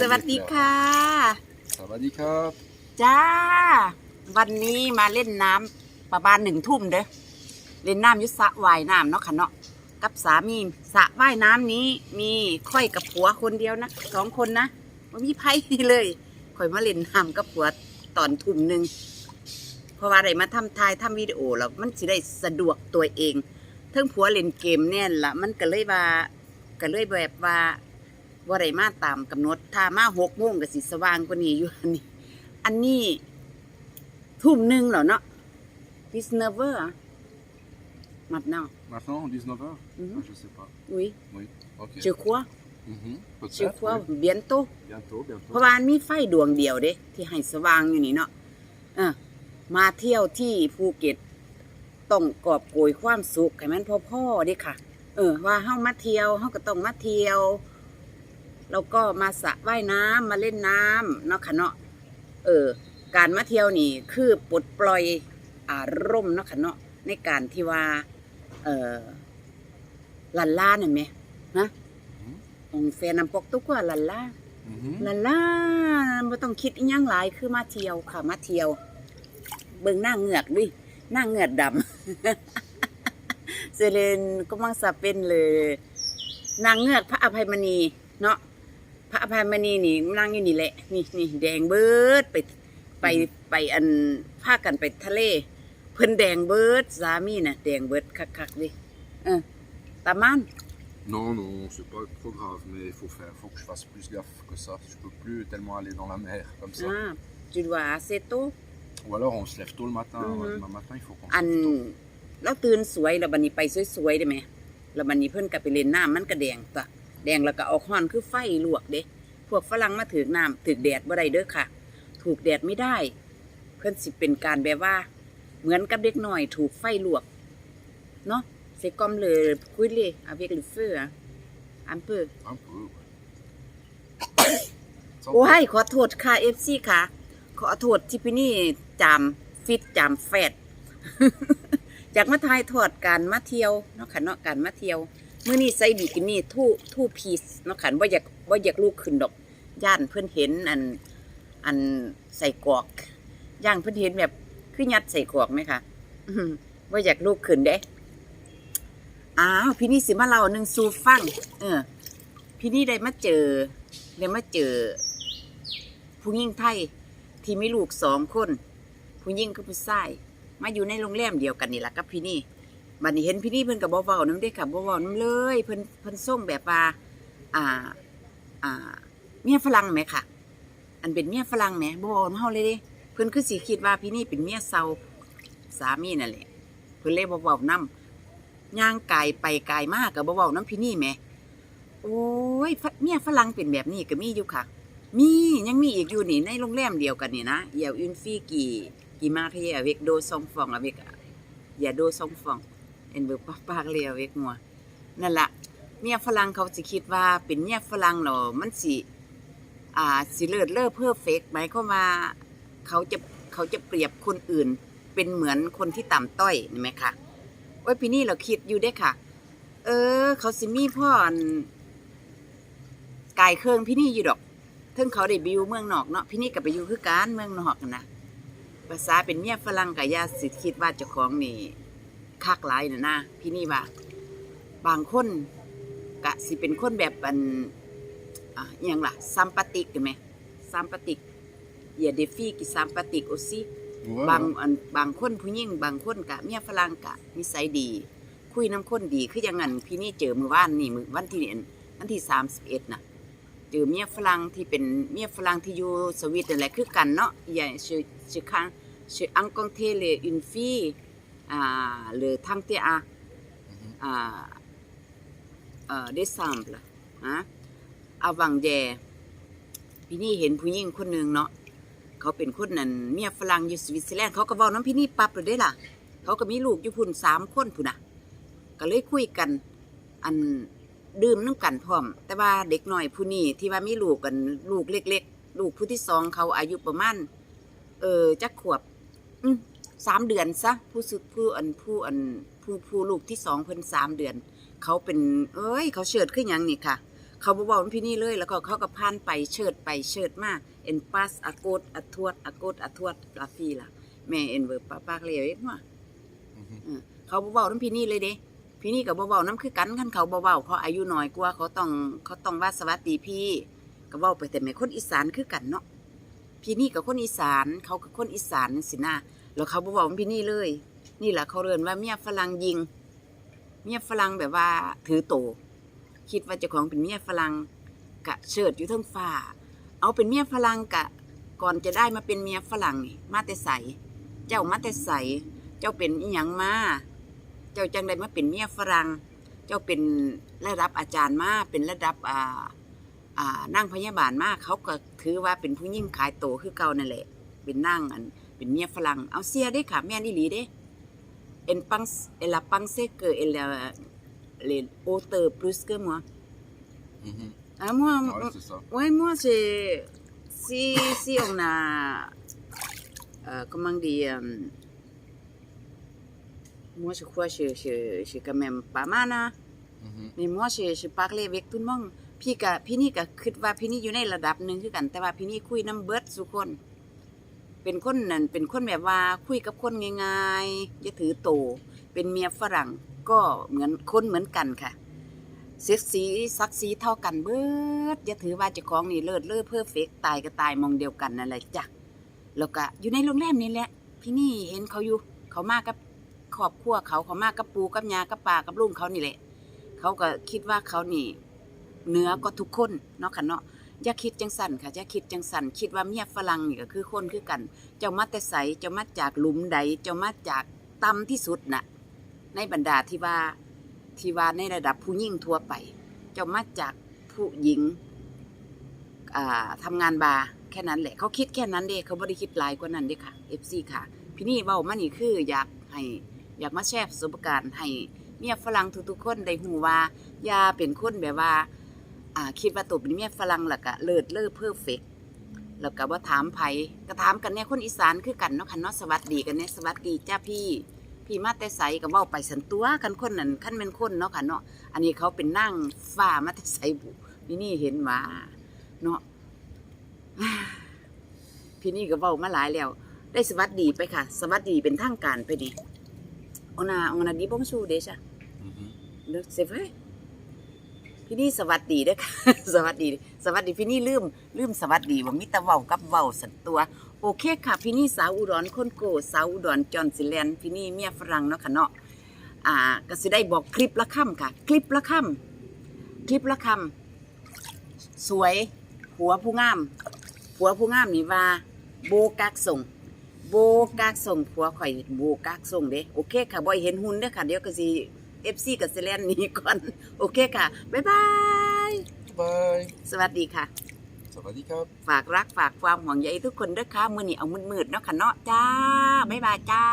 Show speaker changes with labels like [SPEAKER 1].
[SPEAKER 1] สวัสดีค่ะ
[SPEAKER 2] สวัสดีครับ
[SPEAKER 1] จ้า วันนี้มาเล่นน้ำประมาณหนึ่งทุ่มเด้อเล่นน้ำอยุสระว่ายน้ำเนาะค่ะเนาะกับสามีสระว่ายน้ำนี้มีค่อยกับผัวคนเดียวนะสองคนนะไม่มีไพ่เลยค่อยมาเล่นน้ำกับผัวตอนทุ่มหนึ่งเพราะว่าอะไรมาทำทายทำวิดีโอแล้วมันสิได้สะดวกตัวเองเทั้งผัวเล่นเกมเนี่ยละมันก็เลยว่าก็เลยแบบว่า ว่าไรมาตามกำหนด ถ้ามาหกโมงก็สิสว่างกว่านี้อยู่อันนี้ อันนี้ทุ่มหนึ่งเหรอเนาะ this never อะ maintenant
[SPEAKER 2] Maintenant, 19h
[SPEAKER 1] Mhm.
[SPEAKER 2] Je sais pas.
[SPEAKER 1] oui
[SPEAKER 2] Oui. Ok.
[SPEAKER 1] je crois
[SPEAKER 2] Mhm.
[SPEAKER 1] je
[SPEAKER 2] Peut-être.
[SPEAKER 1] crois
[SPEAKER 2] oui.
[SPEAKER 1] bientôt
[SPEAKER 2] Bientôt,
[SPEAKER 1] เพ
[SPEAKER 2] bientôt.
[SPEAKER 1] ราะว่ามันมีไฟดวงเดียวเด้ ที่ให้สว่างอยู่นี่เนาะเออมาเที่ยวที่ภูเก็ตต้องกอบโกยความสุขให้มันพ่อๆเด้ค่ะ เออ ว่าเฮามาเที่ยวเฮาก็ต้องมาเที่ยว แล้วก็มาสระว่ายน้ำมาเล่นน้ำเนาะค่ะเนาะเออการมาเที่ยวนี่คือปลดปล่อยอารมณ์เนาะค่ะเนาะในการที่ว่า เออลันล่านั่นไหมนะองแฟนนำปกตุกว่าลันล่า
[SPEAKER 2] Mhm.
[SPEAKER 1] ลาล่าไม่ต้องคิดอิหยังหลายคือมาเที่ยวค่ะ มาเที่ยว เบิ่งหน้าเหงือกด้วยหน้าเหงือกดำเซเลนก็มังสะเป็นเลย นางเงือกพระอภัยมณีเนาะ พระอภัยมณีนี่นางอยู่นี่แหละ นี่นี่แดงเบิดไปไปไปอันพากันไปทะเล เพิ่นแดงเบิดสามีน่ะแดงเบิดคักๆดิเออตามาน
[SPEAKER 2] Non, non, c'est pas trop grave, mais il faut faire, faut que je fasse plus gaffe que ça. Je peux plus tellement aller dans la mer comme ça.
[SPEAKER 1] อ่าจุดว่าเซโต
[SPEAKER 2] Ou alors on se lève tôt le matin.
[SPEAKER 1] Mhm.
[SPEAKER 2] Demain matin, il faut qu'on
[SPEAKER 1] อัน
[SPEAKER 2] se lève tôt.
[SPEAKER 1] แล้วตื่นสวยแล้วบันนี้ไปสวยๆได้ไหมแล้วบันนี้เพิ่นก็ไปเล่นน้ำมันก็แดงตะ แดงแล้วก็ออกห้อนคือไฟลวกเด้พวกฝรั่งมาถือน้ำถือแดดบ่ได้เด้อค่ะ ถูกแดดไม่ได้ เพิ่นสิเป็นการแบบว่า เหมือนกับเด็กน้อยถูกไฟลวกเนาะเซกอมเลยคุยเลย avec le feu อะอันเปอ
[SPEAKER 2] Un peu, ouais. Ça,
[SPEAKER 1] โอ้ยขอโทษค่ะ FC ค่ะ ขอโทษที่พี่นี่จามฟิตจามแฟด จากมาทายทอดการมาเที่ยวเนาะค่ะเนาะการมาเที่ยว เมื้อนี้ใส่บิกินี่ทู่ทู่พีซเนาะค่ะบ่อยากบ่าอยากลูกขึ้นดอกย่านเพิ่อนเห็นอันอันใส่กอกย่างเพิ่อนเห็นแบบคือยัดใส่กอกไหมคะอื้อยากลูกขึ้นเด้อ้าวพี่นี่สิมาเล่าหนึงสู่ฟังเออ พี่นี่ได้มาเจอได้มาเจอ ผู้หญิงไทยที่มีลูกสองคน ผู้หญิงกับผู้ชายมาอยู่ในโรงแรมเดียวกันนี่แหละกับพี่นี่ บัดนี้เห็นพี่นี่เพิ่นกับบ่เว้าน้ำเด้อค่ะบ่เว้าน้ำเลยเพิ่นเพิ่นส่งแบบว่าอ่าอ่าเมียฝรั่งไหมค่ะ อันเป็นเมียฝรั่งแหมบ่เว้านำเฮาเลยเด้เพิ่นคือสิคิดว่าพี่นี่เป็นเมียเซาสามีนั่นแหละเพิ่นเลยบ่เว้านำย่างกายไปกายมาก็บ่เว้านํพี่นี่แหมโอ้ยเมียฝรั่งเป็นแบบนี้ก็มีอยู่ค่ะ มียังมีอีกอยู่นี่ในโรงแรมเดียวกันนี่นะเอี่ยวอินฟี่กี่กี่มาเทียเวกโดซองฟองอเวกอย่าโดซองฟอง เอ็นเบอร์ปากปากเลียวเวกงัวนั่นละเมียฝรั่งเขาสิคิดว่าเป็นเมียฝรั่งเหรอมันสิอ่าสิเลิศเล่อเพอร์เฟกหมายความว่าเขาจะเขาจะเปรียบคนอื่น เป็นเหมือนคนที่ต่ำต้อยเห็นไหมคะโอ้ยพี่นี่เราคิดอยู่ได้ค่ะ เออ เขาสิมีพ่อนกายเครื่องพี่นี่อยู่ดอกเทิงเขาได้ไปอยู่เมืองนอกเนาะพี่นี่ก็ไปอยู่คือการเมืองนอกกันนะภาษาเป็นเมียฝรั่งกับยาสิคิดว่าเจ้าของนี่ คักหลายน่ะนะพี่นี่ว่า บางคนกะสิเป็นคนแบบอันอะอหยังล่ะซัมปาติกเห็นไหมซัมปาติกอย่าเดฟี่กิซัมปาติกโอซิ
[SPEAKER 2] Ouais,
[SPEAKER 1] บาง
[SPEAKER 2] ouais.
[SPEAKER 1] อันบางคนผู้หญิงบางคนกะเมียฝรั่งกะนิสัยดี คุยน้ำคนดีคืออย่างนั้นพี่นี่เจอมือว่านนี่มือวันที่อันวันที่สามสิบเอ็ดน่ะเจอเมียฝรั่งที่เป็นเมียฝรั่งที่อยู่สวิตนั่นแหละคือกันเนาะอย่าชื่อชื่อค้างชื่ออังกงเทเลอุนฟี อ่าหรือทั้งเตอาอ่าอ่อเดซัมป์ฮะอาวังแยพี่นี่เห็นผู้หญิงคนหนึ่งเนาะเขาเป็นคนนั้นเมียฝรั่งอยู่สวิตเซอร์แลนด์เขาก็เว้าน้ำพี่นี่ปั๊บเลยเด้ล่ะ เขาก็มีลูกอยู่พุ่นสามคนพุ่นนะก็เลยคุยกันอันดื่มน้ำกันพร้อม แต่ว่าเด็กหน้อยผู้นี้ที่ว่ามีลูกกันลูกเล็ก ๆ ลูกผู้ที่สองเขาอายุประมาณเออจักขวบอื สามเดือนซะผู้สุดผู้อันผู้อันผู้ผู้ลูกที่สองเพิ่นสามเดือน เขาเป็น เอ้ย เขาเชิดขึ้นยังนี่ค่ะ เขาบ่เว้านำพี่นี่เลยแล้วก็เขาก็ผ่านไปเชิดไปเชิดมาเอ็นปัสอากดอทวดอากดอทวดลาฟีล่ะแม่เอ็นเวอร์ปาปากเลวเอ็ดว่า
[SPEAKER 2] Mhm.
[SPEAKER 1] เขาบ่เว้านำพี่นี่เลยเด้พี่นี่ก็บ่เว้านำคือกันคันเขาบ่เว้าเขาอายุน้อยกว่าเขาต้องเขาต้องว่าสวัสดีพี่ก็เว้าไปแต่แม่คนอีสานคือกันเนาะพี่นี่กับคนอีสานเขากับคนอีสานจังซี่นะ แล้วเขาบ่เว้าพี่นี่เลย นี่แหละเขาเรียนว่าเมียฝรั่งยิง เมียฝรั่งแบบว่าถือโต คิดว่าเจ้าของเป็นเมียฝรั่งกะเชิดอยู่ทั้งฟ้าเอาเป็นเมียฝรั่งกะ ก่อนจะได้มาเป็นเมียฝรั่งนี่มาแต่ใสเจ้ามาแต่ใสเจ้าเป็นอีหยังมา เจ้าจังได้มาเป็นเมียฝรั่งเจ้าเป็นระดับอาจารย์มาเป็นระดับอ่าอ่านั่งพยาบาลมาเขาก็ถือว่าเป็นผู้ยิ่งขายโตคือเก่านั่นแหละ เป็นนั่งอัน เป็นเมียฝรั่งเอาเสียได้ค่ะ แม่นอีหลีเด้เอ็นปังเอลาปังเซเกเอลเลโอเตอร์พลุสเกมัว
[SPEAKER 2] Mhm.
[SPEAKER 1] อะมัว
[SPEAKER 2] Ouais, c'est ça.
[SPEAKER 1] Ouais, moi, c'est. Si, si on a. euh, comment dire. euh, moi, je crois que je, je, je quand même pas mal, hein.
[SPEAKER 2] Mhm.
[SPEAKER 1] Mais moi, je, je parle avec tout le monde. พี่กับพี่นี่ก็คิดว่าพี่นี่อยู่ในระดับหนึ่งคือกัน แต่ว่าพี่นี่คุยน้ำเบิดสุคน เป็นคนนั่นเป็นคนแบบว่าคุยกับคนง่ายๆอย่าถือโต เป็นเมียฝรั่งก็เหมือนคนเหมือนกันค่ะเซ็กสีซักสีเท่ากันเบิดอย่าถือว่าเจ้าของนี่เลิศเลิศเพอร์เฟกตายก็ตายมองเดียวกันนั่นแหละจ้ะแล้วก็อยู่ในโรงแรมนี่แหละ พี่นี่เห็นเขาอยู่ เขามากับครอบครัวเขาเขามากับปูกับยากับป่ากับลุงเขานี่แหละ เขาก็คิดว่าเขานี่เนื้อกว่าทุกคนเนาะค่ะเนาะ อย่าคิดจังสันค่ะอย่าคิดจังสันคิดว่าเมียฝรั่งนี่ก็คือคนคือกัน เจ้ามาแต่ใสเจ้ามาจากหลุมใด เจ้ามาจากต่ำที่สุดน่ะ ในบรรดาที่ว่าที่ว่าในระดับผู้หญิงทั่วไป เจ้ามาจากผู้หญิงอ่าทำงานบาร์แค่นั้นแหละ เขาคิดแค่นั้นเด้เขาไม่ได้คิดลายกว่านั้นเด้ค่ะ FC ค่ะ พี่นี่เว้ามานี่คืออยากให้อยากมาแชร์ประสบการณ์ให้เมียฝรั่งทุกๆคนได้หูว่าอย่าเป็นคนแบบว่า อ่าคิดว่าตัวเป็นเมียฝรั่งแล้วก็เลิศเลิศเพอร์เฟกแล้วก็ว่าถามไผก็ถามกันเนี่ยคนอีสานคือกันเนาะค่ะเนาะสวัสดีกันเนี่ยสวัสดีจ้าพี่ พี่มาแต่ใสก็เว้าไปสันตัวกันคนนั้นคันเป็นคนเนาะค่ะเนาะอันนี้เขาเป็นนั่งฟ้ามาแต่ใสบุพี่นี่เห็นว่าเนาะพี่นี่ก็เว้ามาหลายแล้ว ได้สวัสดีไปค่ะ สวัสดีเป็นทางการไปดิ on a on a dit bonjour déjà
[SPEAKER 2] Mhm.
[SPEAKER 1] Le- c'est vrai พี่นี่สวัสดีเด้อค่ะสวัสดี สวัสดีพี่นี่ลืมลืมสวัสดีว่ามิตรเว้ากับเว้าสันตัว โอเคค่ะ พี่นี่สาวอุดรคนโกสาวอุดรจอนสิแลนพี่นี่เมียฝรั่งเนาะค่ะเนาะอ่าก็สิได้บอกคลิปละค่ำค่ะ คลิปละค่ำคลิปละค่ำสวยผัวผู้งามผัวผู้งามนี่ว่าโบกักส่งโบกักส่งผัวข่อยโบกักส่งเด้โอเคค่ะบ่อยเห็นหุ่นเด้อค่ะเดี๋ยวก็สิ FC กับสิแลนด์หนี้ก่อน โอเคค่ะ บ๊ายบาย
[SPEAKER 2] Bye.
[SPEAKER 1] สวัสดีค่ะ
[SPEAKER 2] Ça va, Dicap
[SPEAKER 1] ฝากรักฝากความห่วงใยทุกคนด้วยค่ะ มือนี้เอามืดๆเนาะค่ะเนาะจ้า บ๊ายบายจ้า